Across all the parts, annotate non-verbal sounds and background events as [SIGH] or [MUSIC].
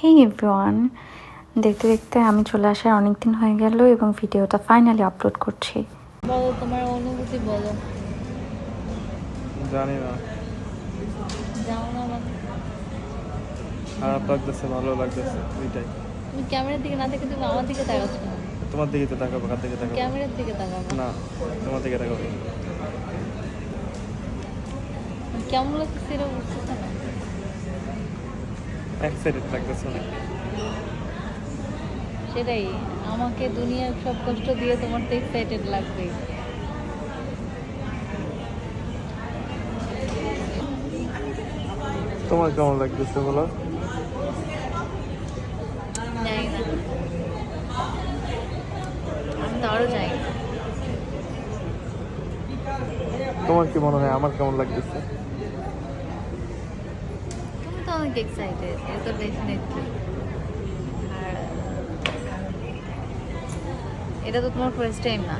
হেই everyone দেখতে দেখতে আমি চলে আসার অনেক দিন হয়ে গেল এবং ভিডিওটা ফাইনালি আপলোড করছি। বলো তোমার অনুভূতি বলো। জানি না। যাও না খারাপ লাগতেছে ভালো লাগতেছে দুইটাই তুমি ক্যামেরার দিকে না দেখে তুমি আমার দিকে তাকাচ্ছ না তোমার দিকে তো তাকাবো কার দিকে তাকাবো? ক্যামেরার দিকে তাকাবো। না তোমার দিকে তাকাবো। কেমন লাগছে এটা বুঝতেছে না এক্সাইটেড লাগতেছে অনেক। সেটাই আমাকে দুনিয়ার সব কষ্ট দিয়ে তোমার তো এক্সাইটেড লাগবে তোমার কেমন লাগতেছে বলো? তোমার কি মনে হয় আমার কেমন লাগতেছে? অনেক এক্সাইটেড এটা তো ডেফিনেটলি আর এটা তো তোমার ফার্স্ট টাইম না।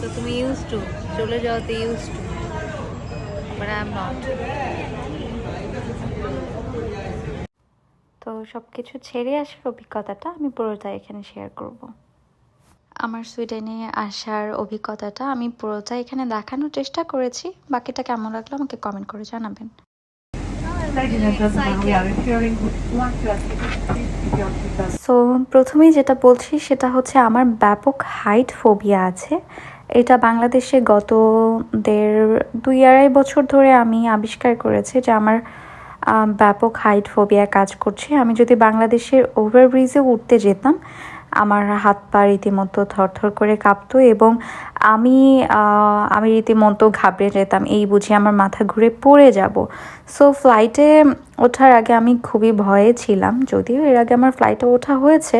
তো তুমি ইউজ টু চলে যাওয়াতে use to but I am not তো সব কিছু ছেড়ে আসার অভিজ্ঞতাটা আমি পুরোটাই এখানে শেয়ার করব। আমার সুইডেনে আসার অভিজ্ঞতাটা আমি পুরোটা এখানে দেখানোর চেষ্টা করেছি। বাকিটা কেমন লাগল আমাকে কমেন্ট করে জানাবেন। সো প্রথমেই যেটা বলছি সেটা হচ্ছে আমার ব্যাপক হাইট ফোবিয়া আছে। এটা বাংলাদেশে গত দেড় দুই আড়াই বছর ধরে আমি আবিষ্কার করেছি যে আমার ব্যাপক হাইট ফোবিয়া কাজ করছে। আমি যদি বাংলাদেশের ওভারব্রিজে উঠতে যেতাম আমার হাত পা রীতিমতো থরথর করে কাঁপতো এবং আমি আমি রীতিমতো ঘাবড়ে যেতাম। এই বুঝি আমার মাথা ঘুরে পড়ে যাব। সো ফ্লাইটে ওঠার আগে আমি খুবই ভয়ে ছিলাম, যদিও এর আগে আমার ফ্লাইটে ওঠা হয়েছে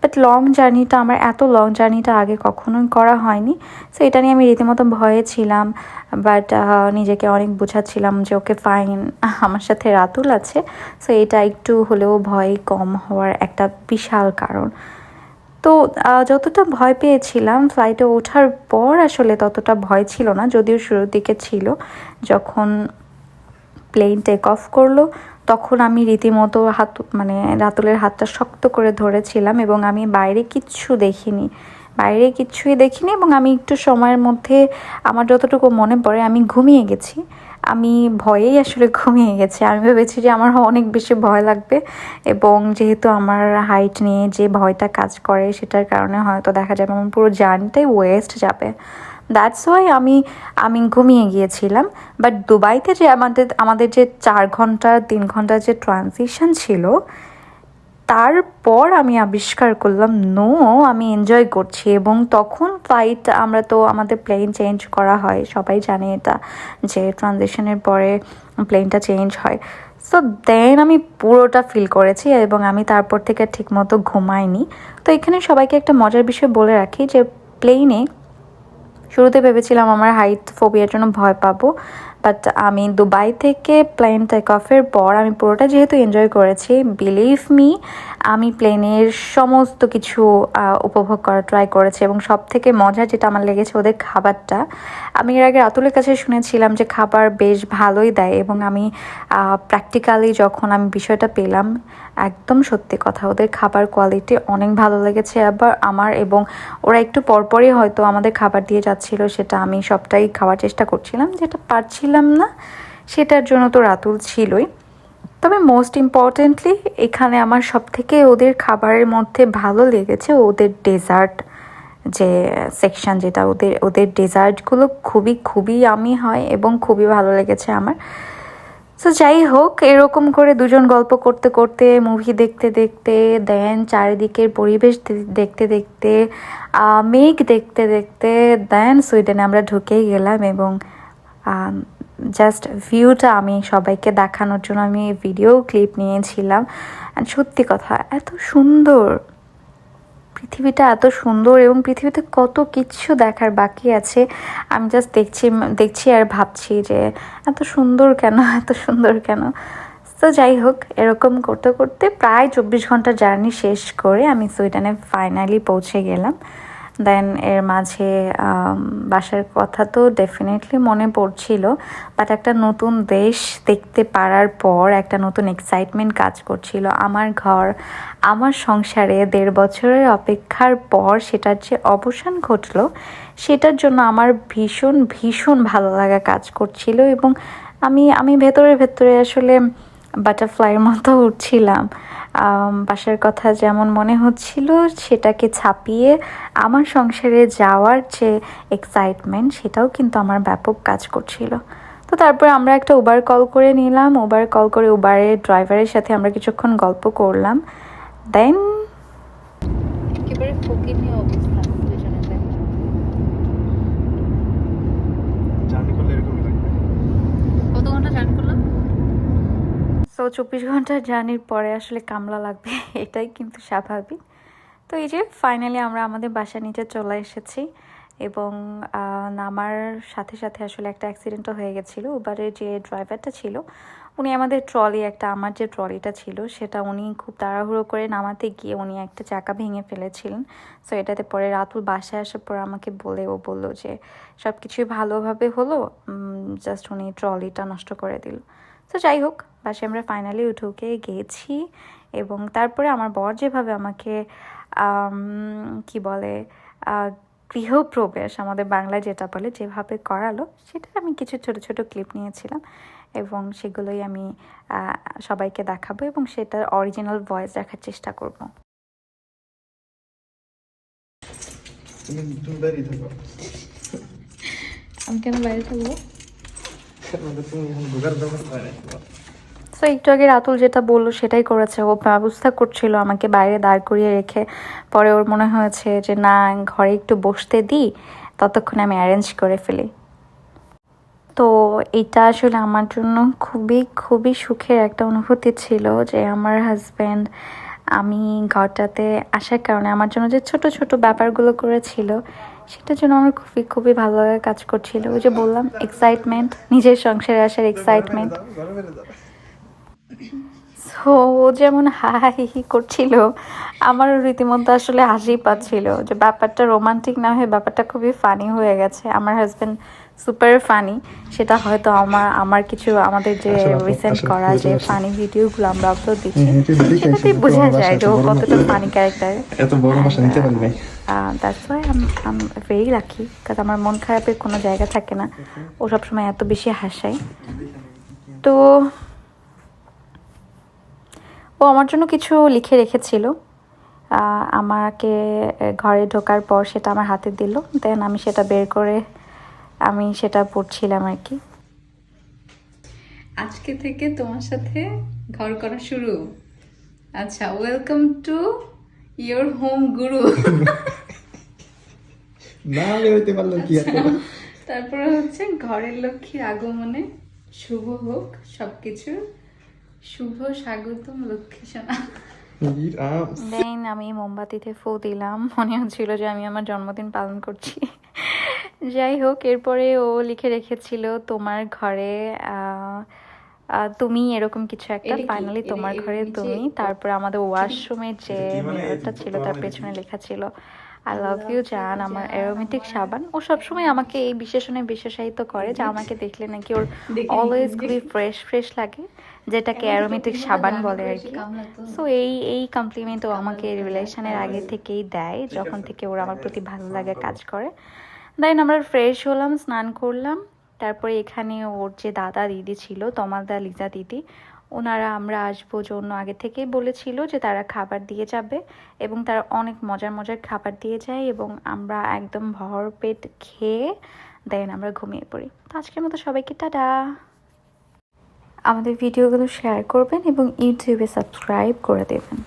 বাট লং জার্নিটা আমার এত লং জার্নিটা আগে কখনোই করা হয়নি। সো এটা নিয়ে আমি রীতিমতো ভয়ে ছিলাম বাট নিজেকে অনেক বোঝাচ্ছিলাম যে, ওকে ফাইন আমার সাথে রাতুল আছে। সো এটা একটু হলেও ভয় কম হওয়ার একটা বিশাল কারণ। তো যতটা ভয় পেয়েছিলাম ফ্লাইটে ওঠার পর আসলে ততটা ভয় ছিল না, যদিও শুরুর দিকে ছিল। যখন প্লেন টেক অফ করল, তখন আমি রীতিমতো হাত মানে রাতুলের হাতটা শক্ত করে ধরেছিলাম এবং আমি বাইরে কিচ্ছু দেখিনি। বাইরে কিচ্ছুই দেখিনি এবং আমি একটু সময়ের মধ্যে, আমার যতটুকু মনে পড়ে, আমি ঘুমিয়ে গেছি। আমি ভয়েই আসলে ঘুমিয়ে গেছি। আমি ভেবেছি যে আমার অনেক বেশি ভয় লাগবে এবং যেহেতু আমার হাইট নিয়ে যে ভয়টা কাজ করে সেটার কারণে হয়তো দেখা যাবে আমার পুরো জার্নিটাই ওয়েস্ট যাবে। দ্যাটস ওয়াই আমি আমি ঘুমিয়ে গিয়েছিলাম। বাট দুবাইতে যে আমাদের আমাদের যে চার ঘণ্টা, তিন ঘণ্টার যে ট্রানজিশন ছিল তারপর আমি আবিষ্কার করলাম নো আমি এনজয় করছি। এবং তখন ফ্লাইট আমরা তো আমাদের প্লেন চেঞ্জ করা হয়, সবাই জানে এটা, যে ট্রানজেকশনের পরে প্লেনটা চেঞ্জ হয়। সো দেন আমি পুরোটা ফিল করেছি এবং আমি তারপর থেকে ঠিকমতো ঘুমাইনি। তো এখানে সবাইকে একটা মজার বিষয় বলে রাখি যে প্লেনে শুরুতে ভেবেছিলাম আমার হাইট ফোবিয়ার জন্য ভয় পাবো বাট আমি দুবাই থেকে প্লেন টেক অফের পর আমি পুরোটা যেহেতু এনজয় করেছি বিলিভ মি আমি প্লেনের সমস্ত কিছু উপভোগ করা ট্রাই করেছি এবং সব থেকে মজা যেটা আমার লেগেছে ওদের খাবারটা, আমি এর আগে রাতুলের কাছে শুনেছিলাম যে খাবার বেশ ভালোই দেয় এবং আমি প্র্যাকটিক্যালি যখন আমি বিষয়টা পেলাম, একদম সত্যি কথা, ওদের খাবার কোয়ালিটি অনেক ভালো লেগেছে। আবার আমার এবং ওরা একটু পরপরই হয়তো আমাদের খাবার দিয়ে যাচ্ছিল, সেটা আমি সবটাই খাওয়ার চেষ্টা করছিলাম, যেটা পারছিলাম না, সেটার জন্য তো রাতুল ছিলই। তবে মোস্ট ইম্পর্টেন্টলি এখানে আমার সব থেকে ওদের খাবারের মধ্যে ভালো লেগেছে ওদের ডেজার্ট যে সেকশন যেটা ওদের ওদের ডেজার্টগুলো খুবই খুবই আমি হয় এবং খুবই ভালো লেগেছে আমার। তো যাই হোক, এরকম করে দুজন গল্প করতে করতে মুভি দেখতে দেখতে দেন চারিদিকের পরিবেশ দেখতে দেখতে মেঘ দেখতে দেখতে দেন সুইডেনে আমরা ঢুকেই গেলাম এবং জাস্ট ভিউটা আমি সবাইকে দেখানোর জন্য আমি ভিডিও ক্লিপ নিয়েছিলাম। আর সত্যি কথা, এত সুন্দর। পৃথিবীটা এত সুন্দর এবং পৃথিবীতে কত কিছু দেখার বাকি আছে। আমি জাস্ট দেখছি দেখছি আর ভাবছি যে এত সুন্দর কেন, এত সুন্দর কেন? তো যাই হোক, এরকম করতে করতে প্রায় চব্বিশ ঘণ্টা জার্নি শেষ করে আমি সুইডেনে ফাইনালি পৌঁছে গেলাম। দেন এর মাঝে বাসার কথা তো ডেফিনেটলি মনে পড়ছিল বাট একটা নতুন দেশ দেখতে পারার পর একটা নতুন এক্সাইটমেন্ট কাজ করছিল। আমার ঘর, আমার সংসারে দেড় বছরের অপেক্ষার পর সেটার যে অবসান ঘটলো, সেটার জন্য আমার ভীষণ ভীষণ ভালো লাগা কাজ করছিল এবং আমি আমি ভেতরে ভেতরে আসলে বাটারফ্লাইয়ের মতো উঠছিলাম। বাসার কথা যেমন মনে হচ্ছিল, সেটাকে ছাপিয়ে আমার সংসারে যাওয়ার যে এক্সাইটমেন্ট সেটাও কিন্তু আমার ব্যাপক কাজ করছিল। তো তারপর আমরা একটা উবার কল করে নিলাম। উবার কল করে উবারের ড্রাইভারের সাথে আমরা কিছুক্ষণ গল্প করলাম। দেন একেবারে ফকিনি অবস্থা দুজনেতে জার্নি করলে এরকমই লাগবে কত ঘণ্টা জার্নি করলাম সো চব্বিশ ঘণ্টার জার্নির পরে আসলে কামলা লাগবে, [LAUGHS] এটাই কিন্তু স্বাভাবিক। তো এই যে ফাইনালি আমরা আমাদের বাসা নিচে চলে এসেছি এবং নামার সাথে সাথে আসলে একটা অ্যাক্সিডেন্টও হয়ে গেছিল উবারের যে ড্রাইভারটা ছিল, উনি আমাদের ট্রলি একটা আমার যে ট্রলিটা ছিল, সেটা উনি খুব তাড়াহুড়ো করে নামাতে গিয়ে উনি একটা চাকা ভেঙে ফেলেছিলেন। সো এটাতে পরে রাতুল বাসায় আসার পর আমাকে বলে, ও বলল যে সব কিছুই ভালোভাবে হলো জাস্ট উনি ট্রলিটা নষ্ট করে দিল। তো যাই হোক বাসে আমরা ফাইনালি উঠে উঠে গেছি এবং তারপরে আমার বর যেভাবে আমাকে আম, কি বলে গৃহপ্রবেশ আমাদের বাংলায় যেটা বলে যেভাবে করালো সেটা আমি কিছু ছোট ছোট ক্লিপ নিয়েছিলাম এবং সেগুলোই আমি সবাইকে দেখাবো এবং সেটার অরিজিনাল ভয়েস রাখার চেষ্টা করব। আমি কেন বাইরে থাকব? তুমি এখন ঢোকার ব্যবস্থা। সো একটু আগে রাতুল যেটা বলল সেটাই করেছে। ও ব্যবস্থা করছিল আমাকে বাইরে দাঁড় করিয়ে রেখে। পরে ওর মনে হয়েছে যে, না, ঘরে একটু বসতে দিই, ততক্ষণে আমি অ্যারেঞ্জ করে ফেলি। তো এটা আসলে আমার জন্য খুবই খুবই সুখের একটা অনুভূতি ছিল যে, আমার হাজব্যান্ড আমি ঘরটাতে আসার কারণে আমার জন্য যে ছোট ছোট ব্যাপারগুলো করেছিল, সেটার জন্য আমার খুবই খুবই ভালো লাগা কাজ করছিল। ওই যে বললাম এক্সাইটমেন্ট নিজের সংসারে আসার এক্সাইটমেন্ট। সো ও যেমন হাই হি করছিল আমারও রীতিমতো আসলে হাসি পাচ্ছিল যে ব্যাপারটা রোমান্টিক না হয়ে ব্যাপারটা খুবই ফানি হয়ে গেছে। আমার হাজবেন্ড সুপার ফানি সেটা হয়তো আমার আমার কিছু আমাদের যে রিসেন্ট করা যে। ফানি ভিডিওগুলো আমরা আপলোড দিচ্ছি সেটাতেই বোঝা যায় যে ও কতটা ফানি ক্যারেক্টার এত বড় ভাষা নিতে পারি নাই that's why I'm very lucky কারণ আমার মন খারাপের কোনো জায়গা থাকে না। ও সবসময় এত বেশি হাসায়। তো ও আমার জন্য কিছু লিখে রেখেছিল। আহ, আমাকে ঘরে ঢোকার পর সেটা আমার হাতে দিল। দেন আমি সেটা বের করে আমি সেটা পড়ছিলাম আর কি। আজকে থেকে তোমার সাথে ঘর করা শুরু। আচ্ছা ওয়েলকাম টু ইয়োর হোম গুরু। না বেরোতে পারলাম কি তারপরে হচ্ছে ঘরের লক্ষ্মী আগমনে শুভ হোক সবকিছু শুভ স্বাগতম লক্ষ্মী সোনা। দেন আমি মোমবাতিতে ফু দিলাম। মনে হচ্ছিল যে আমি আমার জন্মদিন পালন করছি। যাই হোক এরপরে ও লিখে রেখেছিল তোমার ঘরে তুমি এরকম কিছু একটা ফাইনালি তোমার ঘরে তুমি। তারপরে আমাদের ওয়াশরুমের যে এটা মানে মিররটা ছিল তার পেছনে লেখা ছিল আই লাভ ইউ জান আমার অ্যারোমেটিক সাবান। ও সবসময় আমাকে এই বিশেষণে বিশেষায়িত করে যে আমাকে দেখলে নাকি ওর অলওয়েজ খুবই ফ্রেশ ফ্রেশ লাগে যেটাকে অ্যারোমেটিক সাবান বলে আর কি। সো এই এই কমপ্লিমেন্ট ও আমাকে রিলেশনের আগে থেকেই দেয় যখন থেকে ওরা আমার প্রতি ভালো লাগা কাজ করে। দেন আমরা ফ্রেশ হলাম স্নান করলাম। তারপরে এখানে ওর যে দাদা দিদি ছিল তমালদা লিজা দিদি ওনারা আমরা আসব জন্য আগে থেকেই বলেছিল যে তারা খাবার দিয়ে যাবে এবং তারা অনেক মজার মজার খাবার দিয়ে যায় এবং আমরা একদম ভরপেট খেয়ে দেন আমরা ঘুমিয়ে পড়ি। তো আজকের মতো সবাইকে টাটা। আমাদের ভিডিওগুলো শেয়ার করবেন এবং ইউটিউবে সাবস্ক্রাইব করে দেবেন।